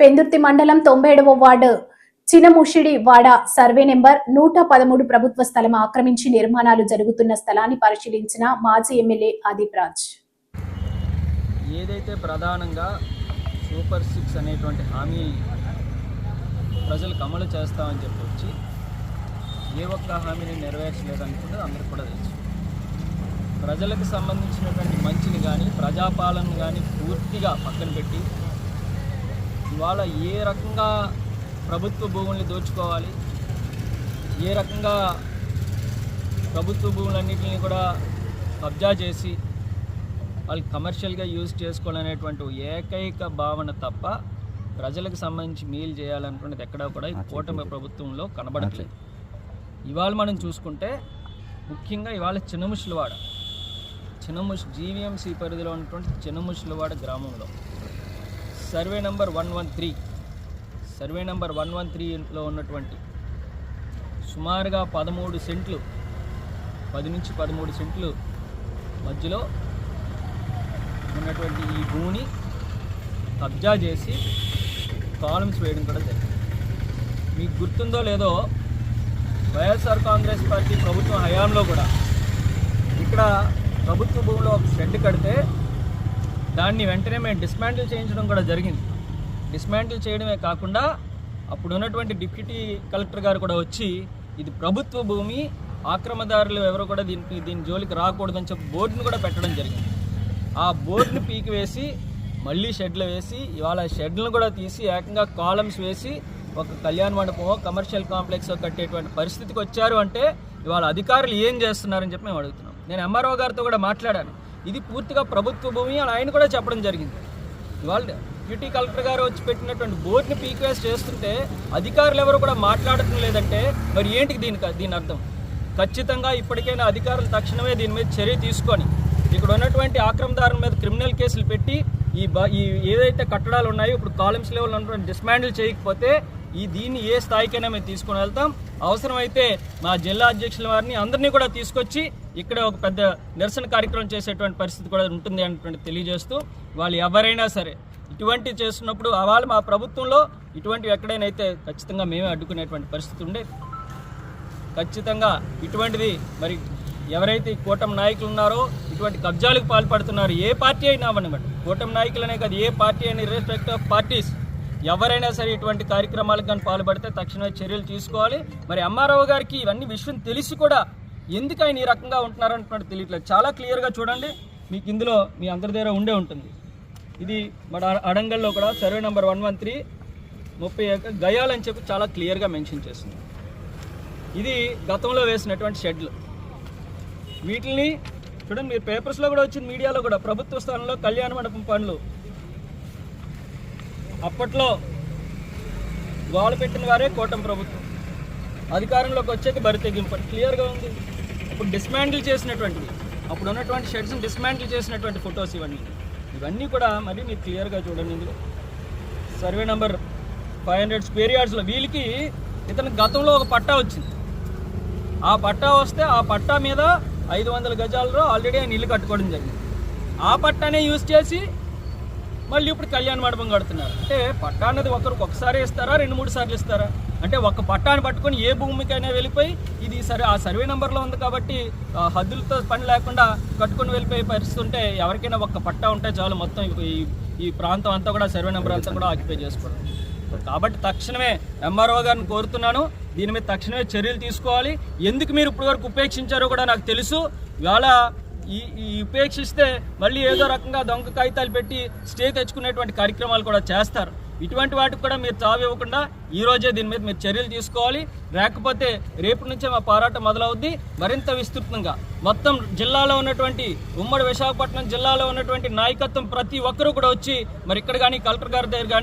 పెందుర్తి మండలం తొంభై ఏడవ వార్డు చినముషిడి వాడ సర్వే నెంబర్ నూట పదమూడు ప్రభుత్వ స్థలం ఆక్రమించి నిర్మాణాలు జరుగుతున్న స్థలాన్ని పరిశీలించిన మాజీ ఎమ్మెల్యే ఆదిప్ రాజ్. ఏదైతే ప్రధానంగా సూపర్ సిక్స్ అనేటువంటి హామీ ప్రజలకు అమలు చేస్తామని చెప్పి వచ్చి ఏ ఒక్క హామీని నెరవేర్చలేదనుకుంటే అందరికి కూడా తెలుసు. ప్రజలకు సంబంధించినటువంటి మంచిని కానీ ప్రజాపాలన కానీ పూర్తిగా పక్కన పెట్టి ఇవాళ ఏ రకంగా ప్రభుత్వ భూముల్ని దోచుకోవాలి? ఏ రకంగా ప్రభుత్వ భూములన్నింటినీ కూడా కబ్జా చేసి వాళ్ళు కమర్షియల్గా యూజ్ చేసుకోవాలనేటువంటి ఏకైక భావన తప్ప ప్రజలకు సంబంధించి మీల్ చేయాలనుకున్నది ఎక్కడా కూడా ఈ కూటమి ప్రభుత్వంలో కనబడట్లేదు. ఇవాళ మనం చూసుకుంటే ముఖ్యంగా ఇవాళ చిన్నముషులవాడ చిన్నముష్ జీవీఎంసీ పరిధిలో ఉన్నటువంటి చిన్నముషులవాడ గ్రామంలో survey number one one three. Survey number one one త్రీలో ఉన్నటువంటి సుమారుగా పదమూడు సెంట్లు పది నుంచి పదమూడు సెంట్లు మధ్యలో ఉన్నటువంటి ఈ భూమిని కబ్జా చేసి కాలమ్స్ వేయడం కూడా జరిగింది. మీకు గుర్తుందో లేదో వైఎస్ఆర్ కాంగ్రెస్ పార్టీ ప్రభుత్వం హయాంలో కూడా ఇక్కడ ప్రభుత్వ భూమిలో ఒక షెడ్ కడితే దాన్ని వెంటనే మేము డిస్మాంటిల్ చేయించడం కూడా జరిగింది. డిస్మాంటిల్ చేయడమే కాకుండా అప్పుడు ఉన్నటువంటి డిప్యూటీ కలెక్టర్ గారు కూడా వచ్చి ఇది ప్రభుత్వ భూమి ఆక్రమదారులు ఎవరు కూడా దీనికి దీని జోలికి రాకూడదని చెప్పి బోర్డును కూడా పెట్టడం జరిగింది. ఆ బోర్డును పీకి వేసి మళ్ళీ షెడ్లు వేసి ఇవాళ షెడ్లను కూడా తీసి ఏకంగా కాలమ్స్ వేసి ఒక కళ్యాణ మండపమో కమర్షియల్ కాంప్లెక్స్ కట్టేటువంటి పరిస్థితికి వచ్చారు అంటే ఇవాళ అధికారులు ఏం చేస్తున్నారని చెప్పి మేము అడుగుతున్నాం. నేను ఎంఆర్ఓ గారితో కూడా మాట్లాడాను. ఇది పూర్తిగా ప్రభుత్వ భూమి అని ఆయన కూడా చెప్పడం జరిగింది. ఇవాళ డ్యూటీ కలెక్టర్ గారు వచ్చి పెట్టినటువంటి బోర్డుని పీక్వేస్ చేస్తుంటే అధికారులు ఎవరు కూడా మాట్లాడటం లేదంటే మరి ఏంటికి దీనికి దీని అర్థం? ఖచ్చితంగా ఇప్పటికైనా అధికారులు తక్షణమే దీని మీద చర్య తీసుకొని ఇక్కడ ఉన్నటువంటి ఆక్రమదారుల మీద క్రిమినల్ కేసులు పెట్టి ఈ బ ఈ ఏదైతే కట్టడాలు ఉన్నాయో ఇప్పుడు కాలమ్స్ లెవెల్ ఉన్నటువంటి డిస్మాండిల్ చేయకపోతే ఈ దీన్ని ఏ స్థాయికైనా మేము తీసుకొని వెళ్తాం. అవసరమైతే మా జిల్లా అధ్యక్షుల వారిని అందరినీ కూడా తీసుకొచ్చి ఇక్కడ ఒక పెద్ద నిరసన కార్యక్రమం చేసేటువంటి పరిస్థితి కూడా ఉంటుంది అనేటువంటి తెలియజేస్తూ వాళ్ళు ఎవరైనా సరే ఇటువంటి చేస్తున్నప్పుడు వాళ్ళు మా ప్రభుత్వంలో ఇటువంటివి ఎక్కడైనా అయితే ఖచ్చితంగా మేమే అడ్డుకునేటువంటి పరిస్థితి ఉండేది ఖచ్చితంగా ఇటువంటిది మరి ఎవరైతే కూటమి నాయకులు ఉన్నారో ఇటువంటి కబ్జాలకు పాల్పడుతున్నారు ఏ పార్టీ అయినా అవ్వనివ్వండి. కూటమి నాయకులనే కాదు ఏ పార్టీ అయినా ఇర్రెస్పెక్ట్ ఆఫ్ పార్టీస్ ఎవరైనా సరే ఇటువంటి కార్యక్రమాలకు కానీ పాల్పడితే తక్షణమే చర్యలు తీసుకోవాలి. మరి అమ్మారావు గారికి ఇవన్నీ విషయం తెలిసి కూడా ఎందుకు ఆయన ఈ రకంగా ఉంటున్నారు తెలియట్లేదు. చాలా క్లియర్గా చూడండి మీకు ఇందులో మీ అందరి దగ్గర ఉండే ఉంటుంది. ఇది మన అడంగల్లో కూడా survey number one one three ముప్పై ఏక గయాలని చెప్పి చాలా క్లియర్గా మెన్షన్ చేస్తుంది. ఇది గతంలో వేసినటువంటి షెడ్లు. వీటిని చూడండి మీరు పేపర్స్లో కూడా వచ్చింది మీడియాలో కూడా ప్రభుత్వ స్థానంలో కళ్యాణ మండపం పనులు. అప్పట్లో గోల పెట్టిన వారే కూటమి ప్రభుత్వం. అధికారంలోకి వచ్చాక బరి తెగింపు క్లియర్గా ఉంది. ఇప్పుడు డిస్మాంటిల్ చేసినటువంటివి. అప్పుడు ఉన్నటువంటి షెడ్స్ని డిస్మాంటిల్ చేసినటువంటి ఫొటోస్ ఇవన్నీ. ఇవన్నీ కూడా మరి మీరు క్లియర్గా చూడండి ఇందులో. Survey number five hundred square యార్డ్స్లో వీళ్ళకి ఇతను గతంలో ఒక పట్టా వచ్చింది. ఆ పట్టా వస్తే ఆ పట్టా మీద ఐదు వందల గజాలలో ఆల్రెడీ ఆయన ఇల్లు కట్టుకోవడం జరిగింది. ఆ పట్టానే యూజ్ చేసి మళ్ళీ ఇప్పుడు కళ్యాణ మండపం కడుతున్నారు. అంటే పట్టా అనేది ఒకరికి ఒకసారి ఇస్తారా? రెండు మూడు సార్లు ఇస్తారా? అంటే ఒక పట్టాన్ని పట్టుకొని ఏ భూమికైనా వెళ్ళిపోయి ఇది సరే ఆ సర్వే నెంబర్లో ఉంది కాబట్టి హద్దులతో పని లేకుండా కట్టుకొని వెళ్ళిపోయే పరిస్థితి ఉంటే ఎవరికైనా ఒక పట్టా ఉంటే చాలు మొత్తం ఈ ఈ ప్రాంతం అంతా కూడా సర్వే నెంబర్ అంతా కూడా ఆక్యుపై చేసుకోవడం. కాబట్టి తక్షణమే ఎంఆర్ఓ గారిని కోరుతున్నాను. దీని మీద తక్షణమే చర్యలు తీసుకోవాలి. ఎందుకు మీరు ఇప్పటివరకు ఉపేక్షించారో కూడా నాకు తెలుసు. ఇవాళ ఈ ఈ ఉపేక్షిస్తే మళ్ళీ ఏదో రకంగా దొంగ కాగితాలు పెట్టి స్టే తెచ్చుకునేటువంటి కార్యక్రమాలు కూడా చేస్తారు. ఇటువంటి వాటికి కూడా మీరు తావు ఇవ్వకుండా ఈరోజే దీని మీద మీరు చర్యలు తీసుకోవాలి. లేకపోతే రేపు నుంచే మా పోరాటం మొదలవుద్ది. మరింత విస్తృతంగా మొత్తం జిల్లాలో ఉన్నటువంటి ఉమ్మడి విశాఖపట్నం జిల్లాలో ఉన్నటువంటి నాయకత్వం ప్రతి ఒక్కరూ కూడా వచ్చి మరి ఇక్కడ కానీ కలెక్టర్ గారి దగ్గర కానీ